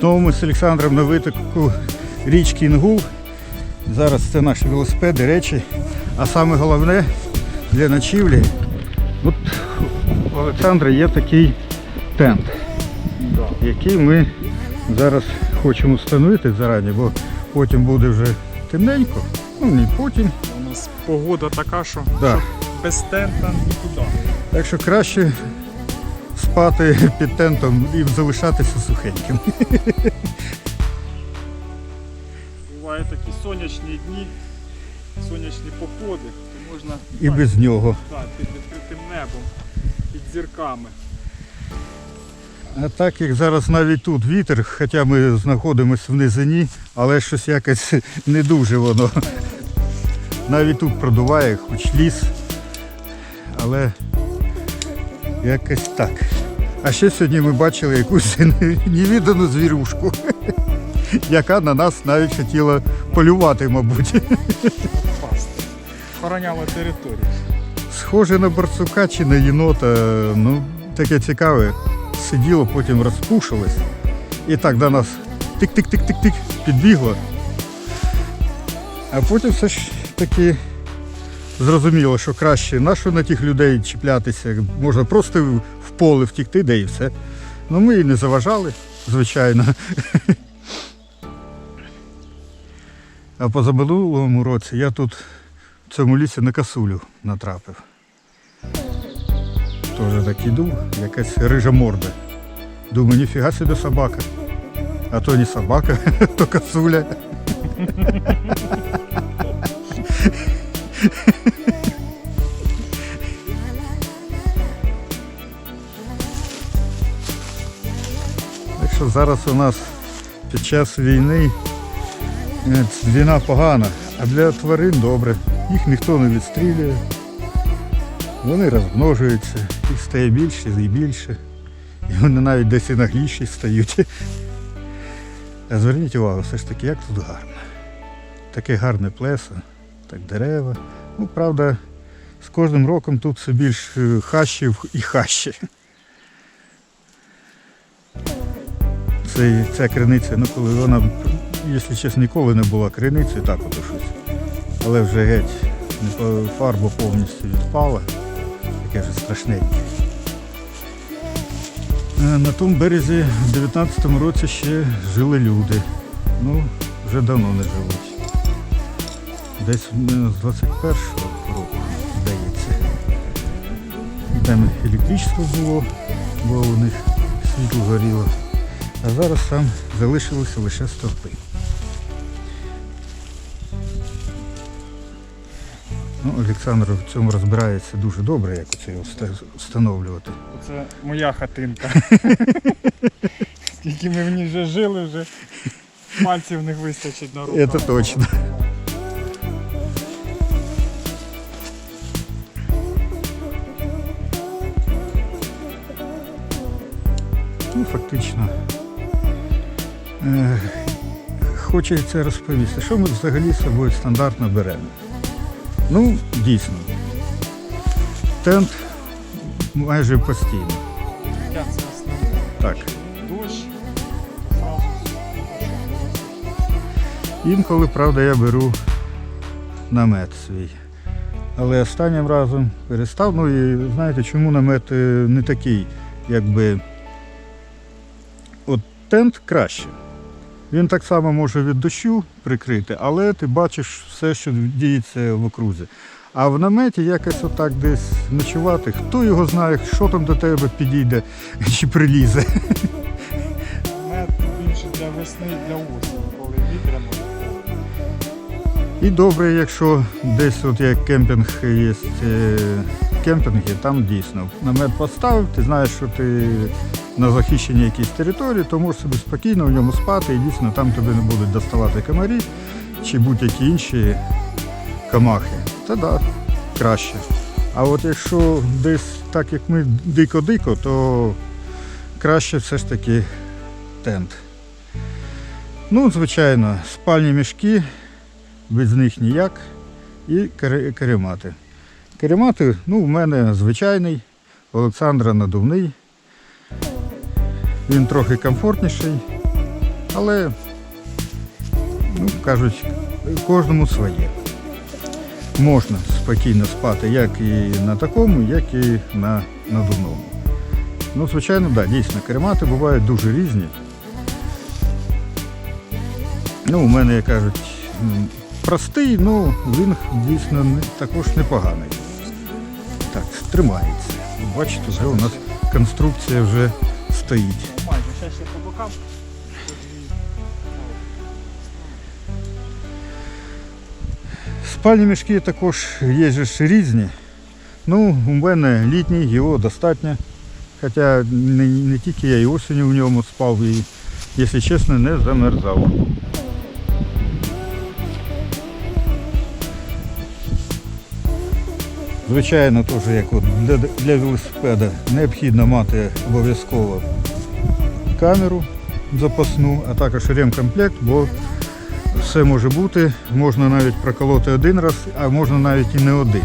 Знову ми з Олександром на витоку річки Інгул. Зараз це наші велосипеди, речі. А саме головне для ночівлі. От у Олександра є такий тент, який ми зараз хочемо встановити зарані, бо потім буде вже темненько. Ну не потім. У нас погода така, що, Да. що без тента нікуди. Так що краще спати під тентом і залишатися сухеньким. Бувають такі сонячні дні, сонячні походи, то можна І так, без нього. да, під відкритим небом, під зірками. А так як зараз навіть тут вітер, хоча ми знаходимося в низині, але щось якось не дуже воно. Навіть тут продуває, хоч ліс. Але якось так. А ще сьогодні ми бачили якусь невідану звірушку, яка на нас навіть хотіла полювати, мабуть. Охороняла територію. Схоже на барсука чи на єнота, ну таке цікаве. Сиділо, потім розпушилось. І так до нас тик-тик-тик-тик-тик підбігло. А потім все ж таки зрозуміло, що краще нащо на тих людей чіплятися. Можна просто поле втікти, де і все. Ну ми і не заважали, звичайно. А позаминулому році я тут в цьому лісі на касулю натрапив. Тоже так іду, якась рижа морда. Думаю, ніфіга собі собака. А то не собака, то касуля. що зараз у нас під час війни е, війна погана, а для тварин добре. Їх ніхто не відстрілює. Вони розмножуються, їх стає більше і більше. І вони навіть десь і нагліші стають. А зверніть увагу, все ж таки, як тут гарно. Таке гарне плесо, так дерева. Ну, правда, з кожним роком тут все більш е, хащів і хащі. Це, ця криниця, ну коли вона, якщо чесно, ніколи не була криницею, так ото щось. Але вже геть фарба повністю відпала. Таке вже страшненьке. Е, На тому березі в 19-му році ще жили люди. Ну, вже давно не живуть. Десь е, з 21-го року, здається. Там електричество було, бо у них світло горіло. А зараз там залишилися лише стовпи. Ну, Олександр в цьому розбирається дуже добре, як це його встановлювати. Це моя хатинка. Скільки ми в ній вже жили, вже пальців не вистачить на руках. Це точно. Ну, фактично. Е, хочеться розповісти, що ми взагалі з собою стандартно беремо. Ну, дійсно. Тент майже постійно. Так. Інколи, правда, я беру намет свій. Але останнім разом перестав. Ну і знаєте, чому намет е, не такий, якби. От тент краще. Він так само може від дощу прикрити, але ти бачиш все, що діється в окрузі. А в наметі якось отак десь ночувати, хто його знає, що там до тебе підійде чи прилізе. Мед більше для весни і для осені, коли вітряно. І добре, якщо десь от як кемпінг є е, кемпінги, там дійсно намет поставив, ти знаєш, що ти на захищеній якійсь території, то можеш собі спокійно в ньому спати і дійсно там тебе не будуть доставати комарі чи будь-які інші камахи. Та да, краще. А от якщо десь так як ми дико-дико, то краще все ж таки тент. Ну, звичайно, спальні мішки без них ніяк. І каремати. Каремати, ну, в мене звичайний, Олександра надувний. Він трохи комфортніший. Але, ну, кажуть, кожному своє. Можна спокійно спати як і на такому, як і на надувному. Ну, звичайно, да, дійсно, керемати бувають дуже різні. Ну, у мене, як кажуть, простий, ну він дійсно також непоганий. Так, тримається. Бачите, вже у нас конструкція вже стоїть. Спальні мішки також є ж різні. Ну, у мене літній, його достатньо. Хоча не, не тільки я і осінню в ньому спав і, якщо чесно, не замерзав. Звичайно, теж як от для, для велосипеда необхідно мати обов'язково камеру запасну, а також ремкомплект, бо все може бути, можна навіть проколоти один раз, а можна навіть і не один.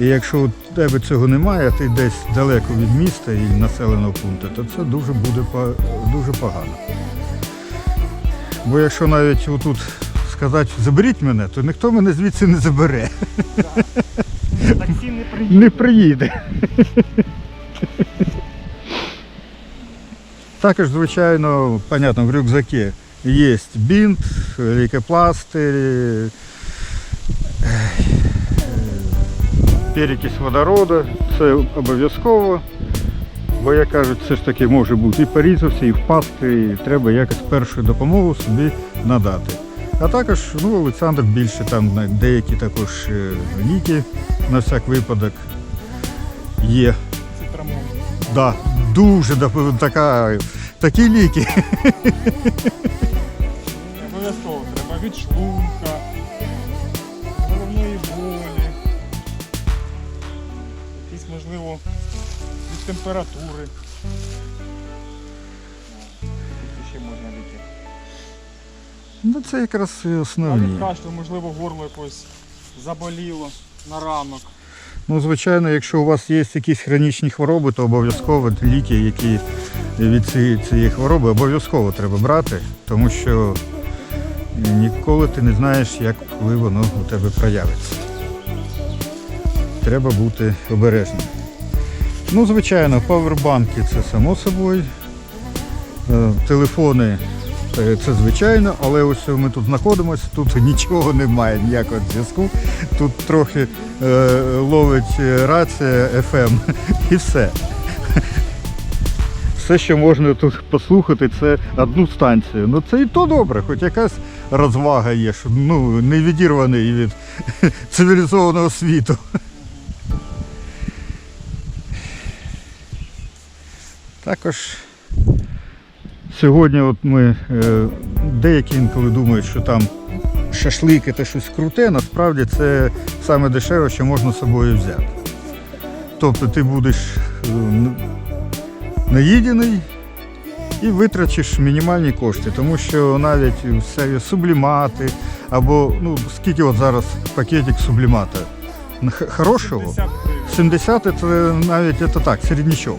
І якщо у тебе цього немає, ти десь далеко від міста і населеного пункту, то це дуже буде дуже погано. Бо якщо навіть отут сказати заберіть мене, то ніхто мене звідси не забере. Таксі не приїде. Не приїде. Також, звичайно, понятно, в рюкзакі є бінт, лейкопластир, е, перекись водороду, це обов'язково. Бо, як кажуть, все ж таки може бути і порізався, і впасти, і треба якось першу допомогу собі надати. А також ну, Олександр більше там деякі також е, ліки на всяк випадок є. Да, дуже така, такі ліки. Обов'язково треба від шлунка, головної болі, якісь, можливо, від температури. Ну це якраз і А від основні. кашлю, можливо, горло якось заболіло на ранок. Ну, звичайно, якщо у вас є якісь хронічні хвороби, то обов'язково ліки, які від цієї, цієї хвороби, обов'язково треба брати, тому що ніколи ти не знаєш, як коли воно у тебе проявиться. Треба бути обережним. Ну, звичайно, павербанки це само собою. Е, Телефони це звичайно, але ось ми тут знаходимося, тут нічого немає, ніякого зв'язку. Тут трохи е, ловить е, рація FM і все. Все, що можна тут послухати, це одну станцію. Ну це і то добре, хоч якась розвага є, що ну, не відірваний від цивілізованого світу. Також сьогодні от ми е, деякі інколи думають, що там шашлики це щось круте, насправді це саме дешеве, що можна з собою взяти. Тобто ти будеш е, наїдений і витрачиш мінімальні кошти, тому що навіть всі сублімати або ну скільки от зараз пакетик сублімата хорошого 70 це навіть це так, середнячок.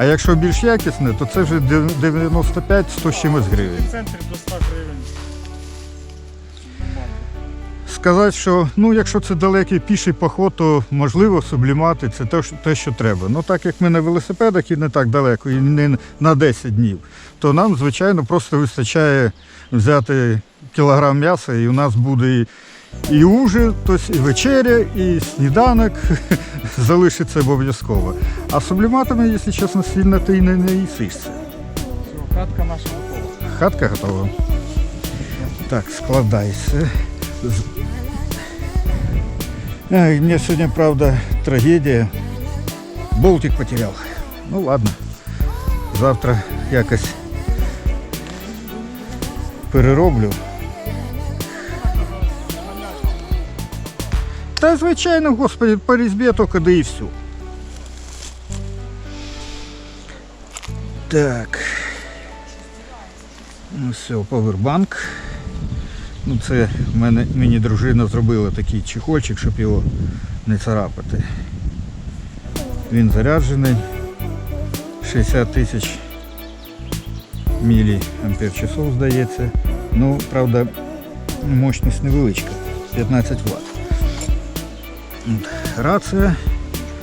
А якщо більш якісне, то це вже 95-100 з чимось гривень. В центрі до 100 гривень. Сказати, що ну, якщо це далекий піший поход, то можливо сублімати це те, що- те, що треба. Ну так як ми на велосипедах і не так далеко, і не на 10 днів, то нам, звичайно, просто вистачає взяти кілограм м'яса, і у нас буде і, ужин, тобто і вечеря, і сніданок залишиться обов'язково. А субліматами, якщо чесно, сильно ти і не, не їсишся. Хатка наша готова. Хатка готова. Так, складайся. Ай, у меня сегодня, правда, трагедия. Болтик потерял. Ну ладно. Завтра якось перероблю. Та звичайно, господи, по різьбі тільки да і все. Так. Ну все, повербанк. Ну це в мене, мені дружина зробила такий чехольчик, щоб його не царапати. Він заряджений. 60 тисяч мілі ампер здається. Ну, правда, мощність невеличка, 15 Вт. Рація,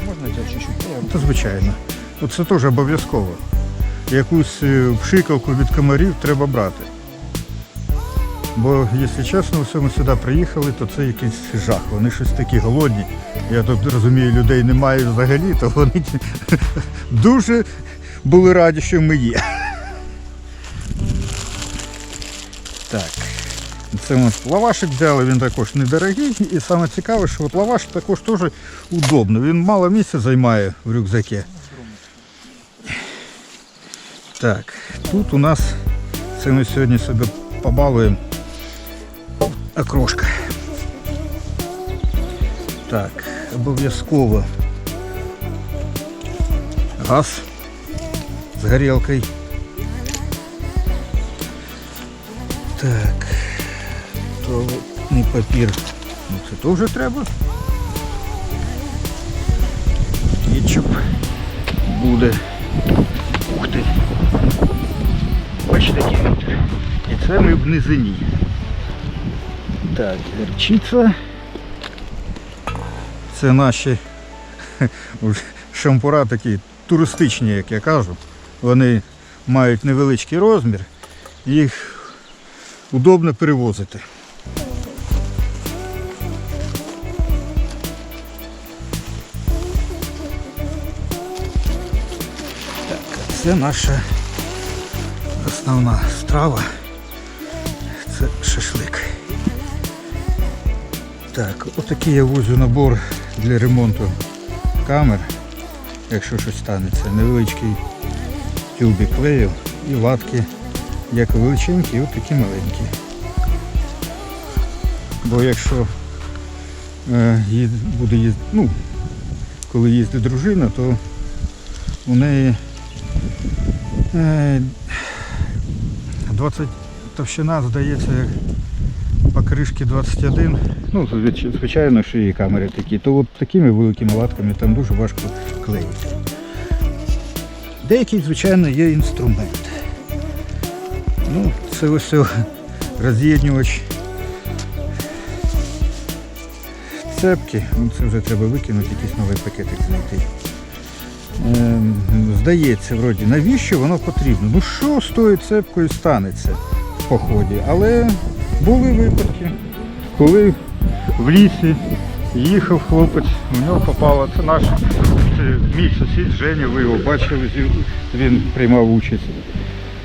Можна тебе чуть-чуть? то звичайно. От Це теж обов'язково. Якусь е, пшикалку від комарів треба брати. Бо, якщо чесно, все ми сюди приїхали, то це якийсь жах. Вони щось такі голодні. Я тут розумію, людей немає взагалі, то вони дуже були раді, що ми є. Так. Це ми лавашик взяли, він також недорогий. І саме цікаве, що от лаваш також теж удобно. Він мало місця займає в рюкзакі. Так, тут у нас це ми сьогодні себе побалуємо окрошка. Так, обов'язково газ з горілкою. Так, туалетний папір. Ну це теж треба. Кетчуп буде. Ух ти. Бачите, який вітер. І це ми в низині. Так, гірчиця. Це наші шампура такі туристичні, як я кажу. Вони мають невеличкий розмір, їх удобно перевозити. Це наша основна страва. Це шашлик. Так, отакий я возю набор для ремонту камер, якщо щось станеться. Невеличкий тюбик клею і ватки, як величенькі, от такі маленькі. Бо якщо е, буде їздити, ну, коли їздить дружина, то у неї 20 товщина, здається, покришки 21. Ну, звичайно, що і камери такі. То от такими великими латками там дуже важко клеїти. Деякий, звичайно, є інструмент. Ну, це ось роз'єднювач цепки. Ну, це вже треба викинути, якийсь новий пакетик знайти. Ем, здається, вроді, навіщо воно потрібно? Ну що з тою цепкою станеться в поході? Але були випадки, коли в лісі їхав хлопець, у нього попало, це наш це мій сусід Женя, ви його бачили, він приймав участь.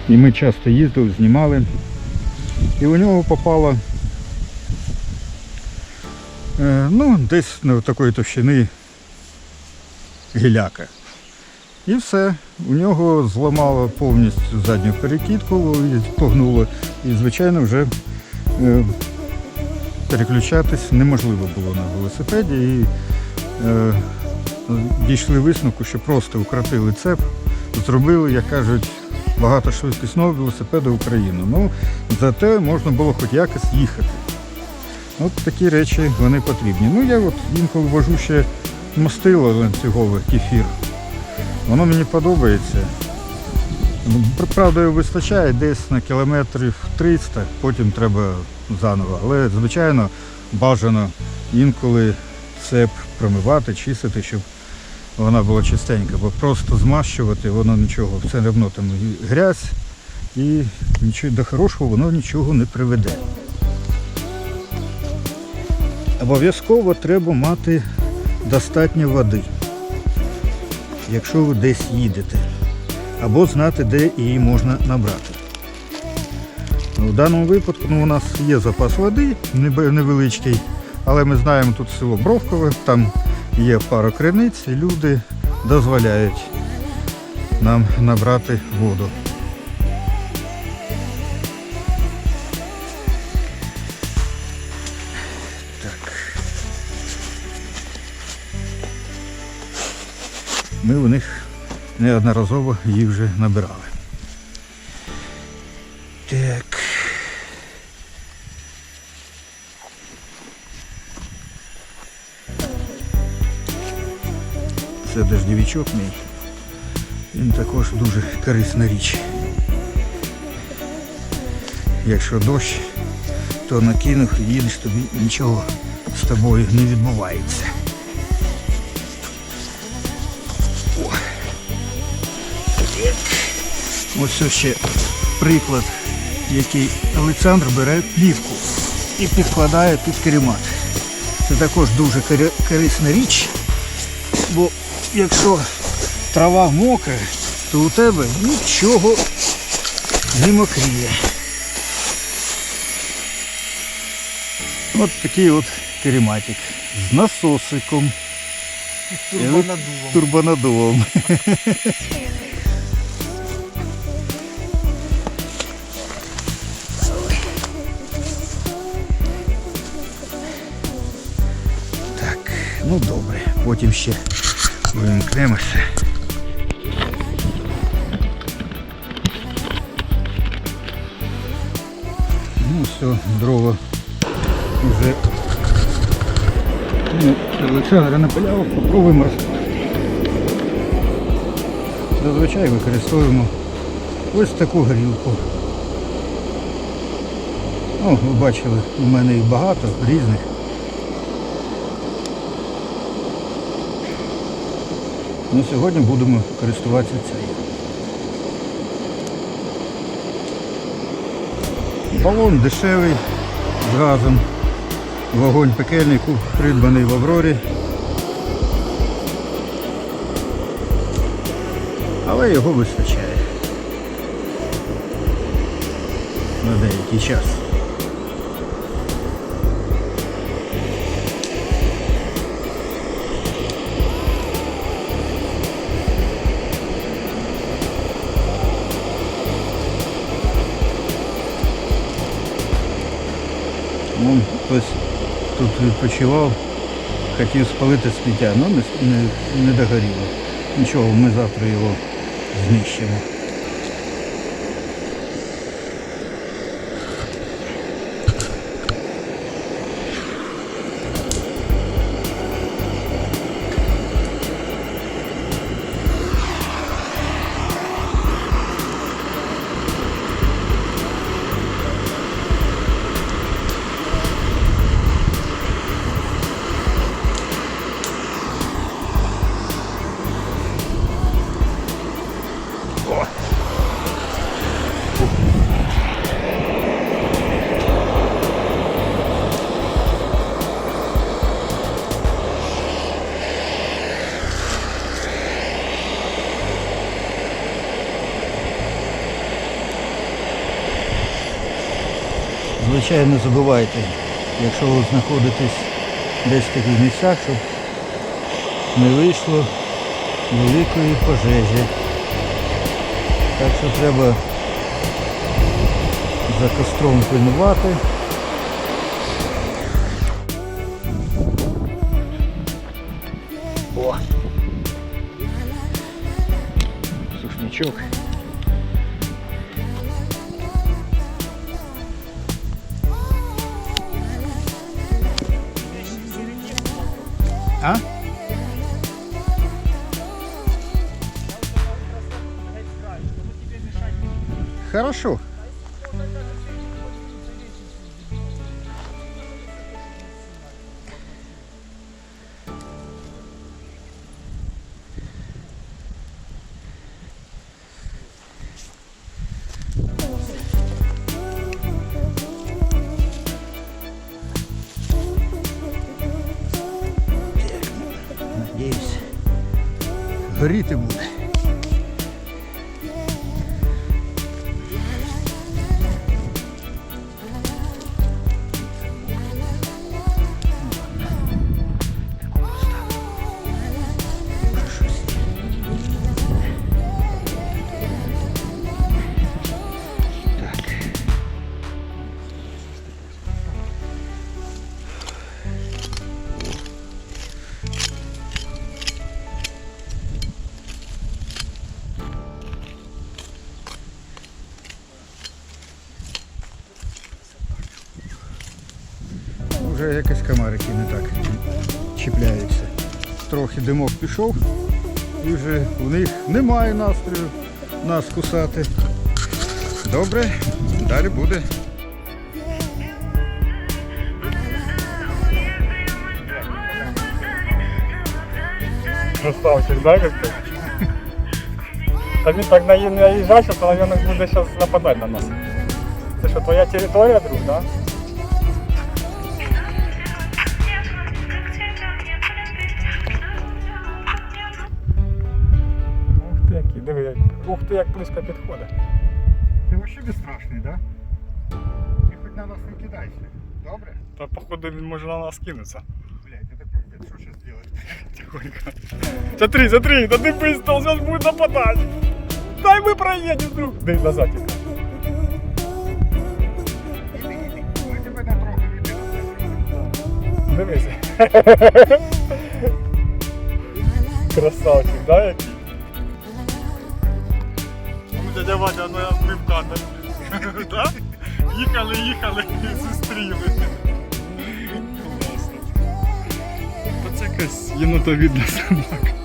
І ми часто їздили, знімали. І у нього попало е, ну, десь на такої товщини гіляка. І все. У нього зламало повністю задню перекидку, погнуло. І, звичайно, вже е, переключатись неможливо було на велосипеді. І е, дійшли висновку, що просто укротили цеп, зробили, як кажуть, багатошвидкісного велосипеда Україну. Ну, зате можна було хоч якось їхати. От такі речі вони потрібні. Ну, я от інколи вожу ще мастило ланцюгове кефір. Воно мені подобається. Правда, його вистачає десь на кілометрів 300, потім треба заново. Але, звичайно, бажано інколи цеп промивати, чистити, щоб вона була чистенька, бо просто змащувати воно нічого, все одно там грязь і до хорошого воно нічого не приведе. Обов'язково треба мати достатньо води, якщо ви десь їдете, або знати, де її можна набрати. В даному випадку ну, у нас є запас води невеличкий, але ми знаємо тут село Бровкове, там є пара криниць, і люди дозволяють нам набрати воду. Ми у них неодноразово її вже набирали. Так. Це дождівичок мій. Він також дуже корисна річ. якщо дощ, то накинув і їдеш тобі нічого з тобою не відбувається. Ось ще приклад, який Олександр бере плівку і підкладає під керемат. Це також дуже корисна річ, бо якщо трава мокра, то у тебе нічого не мокріє. От такий от керематик з насосиком, Турбонаддувом. турбонадувом. Так, ну добре, потім ще вимкнемося. Ну все, дрова вже ну, Олександра напиляв, попробуємо. Зазвичай використовуємо ось таку грілку. Ну, ви бачили, у мене їх багато різних. Ну, сьогодні будемо користуватися цією. Балон дешевий з газом. Вогонь пекельний, придбаний в Аврорі. Але його вистачає. На деякий час. Вон хтось тут відпочивав, хотів спалити сміття, але не, не, не догоріло. Нічого, ми завтра його знищимо. Звичайно, забувайте, якщо ви знаходитесь десь в таких місцях, щоб не вийшло великої пожежі. Так що треба за костром пильнувати. О! Сушничок. А? Хорошо. Надіюсь, горіти буде. вже якось комарики не так чіпляються. Трохи димок пішов і вже в них немає настрою нас кусати. Добре, далі буде. Заставчик, да. Та він так наїжджає, що, мабуть, буде зараз нападати на нас. Це що, твоя територія, друг, так? Да? диви, як, ух ти, як близько підходить. Ти взагалі безстрашний, так? Да? Ти хоч на нас не кидайся. Добре? Та походу він може на нас кинутися. Блядь, это пиздец, що зараз делать? Тихонько. Смотри, смотри, да ты быстро, он сейчас будет нападать. Дай мы проедем, друг. Дай назад. тихо. Іди, іди. Ми тебе не трогаємо, іди на це. Дивись. Красавчик, да, який? Дядя Ваня, на я пивка. Їхали, їхали, зустріли. Оце якась єнотовідна собака.